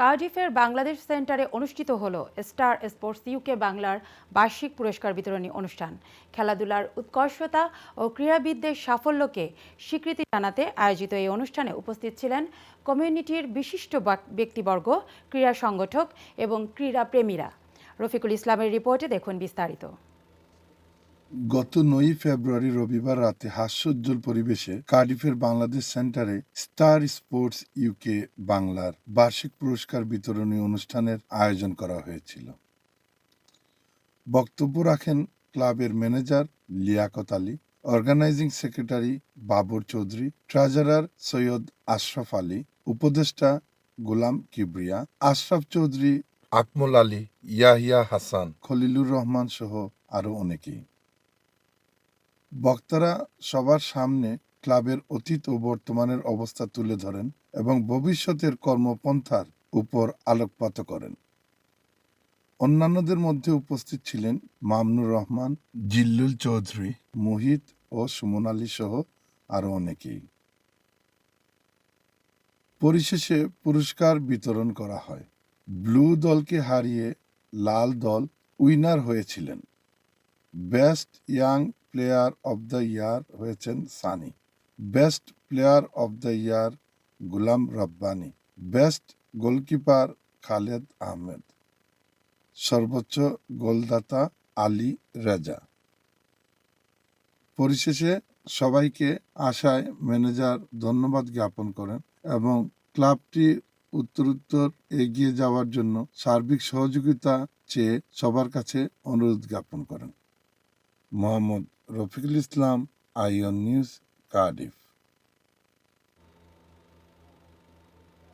কার্ডিফের বাংলাদেশ সেন্টারে অনুষ্ঠিত হল স্টার স্পোর্টস ইউকে বাংলার বার্ষিক পুরস্কার বিতরণী অনুষ্ঠান। খেলাধুলার উৎকর্ষতা ও ক্রীড়াবিদদের সাফল্যকে স্বীকৃতি জানাতে আয়োজিত এই অনুষ্ঠানে উপস্থিত ছিলেন কমিউনিটির বিশিষ্ট ব্যক্তিবর্গ, ক্রীড়া সংগঠক এবং ক্রীড়াপ্রেমীরা। রফিকুল ইসলামের রিপোর্টে দেখুন বিস্তারিত। গত নয়ই ফেব্রুয়ারি রবিবার রাতে হাস্যোজ্জ্বল পরিবেশে কার্ডিফের বাংলাদেশ সেন্টারে স্টার স্পোর্টস ইউকে বাংলার বার্ষিক পুরস্কার বিতরণী অনুষ্ঠানের আয়োজন করা হয়েছিল। বক্তব্য রাখেন ক্লাবের manager Liaquat Ali, organising secretary Babar Chowdhury, treasurer Syed Ashraf Ali, উপদেষ্টা গোলাম কিবরিয়া, আশরাফ চৌধুরী, আকমল আলী, ইয়াহিয়া হাসান, খলিলুর রহমান সহ আরও অনেকেই। বক্তারা সবার সামনে ক্লাবের অতীত ও বর্তমানের অবস্থা তুলে ধরেন এবং ভবিষ্যতের কর্মপন্থার উপর আলোকপাত করেন। অন্যান্যদের মধ্যে উপস্থিত ছিলেন মামনুর রহমান, জিল্লুল চৌধুরী, মোহিত ও সুমন আলী সহ আরও অনেকেই। পরিশেষে পুরস্কার বিতরণ করা হয়। ব্লু দলকে হারিয়ে লাল দল উইনার হয়েছিলেন। Best young player of the year হয়েছেন Sunny. Best player of the year Gulam Rabbani. Best goalkeeper Khaled Ahmed. সর্বোচ্চ গোলদাতা আলী রেজা। পরিশেষে সবাইকে আশায় ম্যানেজার ধন্যবাদ জ্ঞাপন করেন এবং ক্লাবটি উত্তরোত্তর এগিয়ে যাওয়ার জন্য সার্বিক সহযোগিতা চেয়ে সবার কাছে অনুরোধ জ্ঞাপন করেন। মোহাম্মদ রফিকুল ইসলাম আইয়ন নিউজ কার্ডিফ